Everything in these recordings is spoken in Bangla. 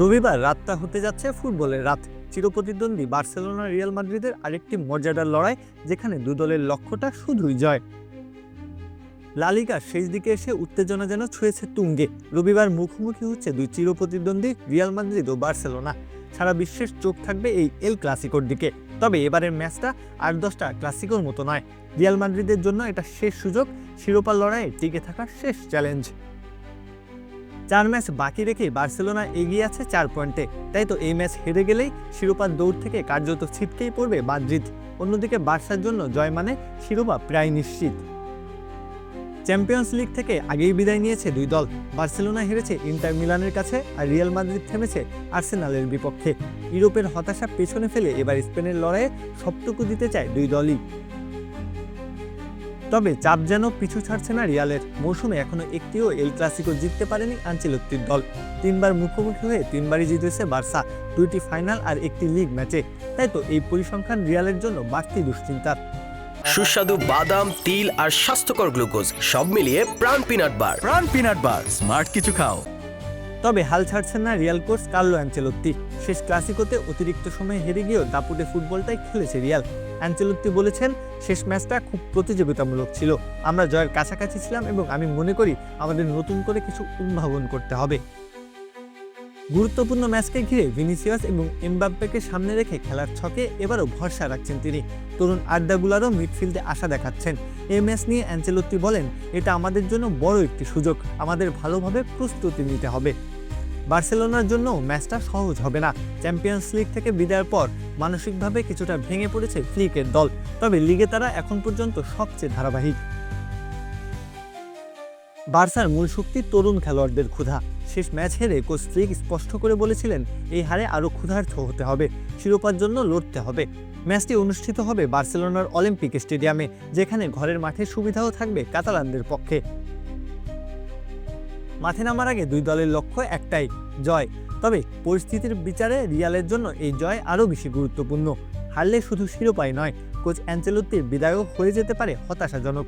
রবিবার রাতটা হতে যাচ্ছে ফুটবলের রাত। চিরপ্রতিদ্বন্দ্বী বার্সেলোনা, রিয়াল মাদ্রিদের আরেকটি মর্যাদার লড়াই, যেখানে দু দলের লক্ষ্যটা শুধুই জয়। লালিগার শেষ দিকে এসে উত্তেজনা যেন ছুঁয়েছে তুঙ্গে। রবিবার মুখোমুখি হচ্ছে দুই চিরপ্রতিদ্বন্দ্বী, রিয়াল মাদ্রিদ ও বার্সেলোনা। সারা বিশ্বের চোখ থাকবে এই এল ক্লাসিকোর দিকে। তবে এবারের ম্যাচটা আট দশটা ক্লাসিকোর মতো নয়। রিয়াল মাদ্রিদের জন্য এটা শেষ সুযোগ, শিরোপা লড়াইয়ে টিকে থাকার শেষ চ্যালেঞ্জ। চার ম্যাচ বাকি রেখেই বার্সেলোনা এগিয়ে আছে চার পয়েন্টে। তাই তো এই ম্যাচ হেরে গেলেই শিরোপার দৌড় থেকে কার্যত ছিটকেই পড়বে মাদ্রিদ। অন্যদিকে বার্সার জন্য জয় মানে শিরোপা প্রায় নিশ্চিত। চ্যাম্পিয়ন্স লিগ থেকে আগেই বিদায় নিয়েছে দুই দল। বার্সেলোনা হেরেছে ইন্টার মিলানের কাছে আর রিয়াল মাদ্রিদ থেমেছে আর্সেনালের বিপক্ষে। ইউরোপের হতাশা পেছনে ফেলে এবার স্পেনের লড়াইয়ে সবটুকু দিতে চায় দুই দলই। তবে চাপ যেন পিছু ছাড়ছে না রিয়ালের। মৌসুমে এখনও একটিও এল ক্লাসিকো জিততে পারেনি আঞ্চলত্তির দল। তিনবার মুখোমুখি হয়ে তিনবারই জিতেছে বার্সা দুইটি ফাইনাল আর একটি লিগ ম্যাচে। তাই তো এই পরিসংখ্যান রিয়ালের জন্য বাড়তি দুশ্চিন্তার। সুস্বাদু বাদাম তিল আর স্বাস্থ্যকর গ্লুকোজ সব মিলিয়ে প্রাণ পিনাট বার। প্রাণ পিনাট বার স্মার্ট কিছু খাও। তবে হাল ছাড়ছেন না রিয়াল কোচ কার্লো অ্যাঞ্চেলত্তি শেষ ক্লাসিকোতে অতিরিক্ত সময়ে হেরে গিয়েও দাপুটে ফুটবলটাই খেলেছে রিয়াল। অ্যাঞ্চেলত্তি বলেছেন, শেষ ম্যাচটা খুব প্রতিযোগিতামূলক ছিল। আমরা জয়ের কাছাকাছি ছিলাম এবং আমি মনে করি আমাদের নতুন করে কিছু উদ্ভাবন করতে হবে। গুরুত্বপূর্ণ ম্যাচকে ঘিরে ভিনিসিয়াস এবং এমবাপ্পেকে সামনে রেখে খেলার ছকে এবারও ভরসা রাখছেন তিনি। তরুণ আড্ডাগুলারও মিডফিল্ডে আশা দেখাচ্ছেন। এই ম্যাচ নিয়ে অ্যাঞ্চেলত্তি বলেন, এটা আমাদের জন্য বড় একটি সুযোগ। আমাদের ভালোভাবে প্রস্তুতি নিতে হবে। বার্সেলোনার জন্য ম্যাচটা সহজ হবে না। চ্যাম্পিয়ন্স লিগ থেকে বিদায়ের পর মানসিকভাবে কিছুটা ভেঙে পড়েছে ফ্লিকের দল। তবে লিগে তারা এখন পর্যন্ত সবচেয়ে ধারাবাহিক। বার্সার মূল শক্তি তরুণ খেলোয়াড়দের ক্ষুধা। শেষ ম্যাচ হেরে কোচ ফ্লিক স্পষ্ট করে বলেছিলেন, এই হারে আরও ক্ষুধার্থ হতে হবে, শিরোপার জন্য লড়তে হবে। ম্যাচটি অনুষ্ঠিত হবে বার্সেলোনার অলিম্পিক স্টেডিয়ামে, যেখানে ঘরের মাঠে সুবিধাও থাকবে কাতালানদের পক্ষে। মাঠে নামার আগে দুই দলের লক্ষ্য একটাই, জয়। তবে পরিস্থিতির বিচারে রিয়ালের জন্য এই জয় আরও বেশি গুরুত্বপূর্ণ। হারলে শুধু শিরোপাই নয়, কোচ অ্যাঞ্চেলত্তির বিদায়ও হয়ে যেতে পারে হতাশাজনক।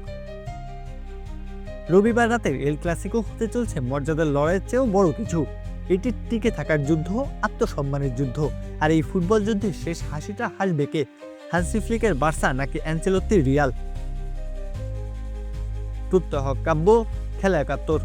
রবিবার রাতে এল ক্লাসিকো হতে চলছে মর্যাদার লড়াইয়ের চেয়েও বড় কিছু। এটি টিকে থাকার যুদ্ধ, আত্মসম্মানের যুদ্ধ। আর এই ফুটবল যুদ্ধে শেষ হাসিটা হাসবে কে? হ্যান্সি ফ্লিকের বার্সা নাকি অ্যাঞ্চেলত্তির রিয়াল? প্রত্যহ কাব্য, খেলা একাত্তর।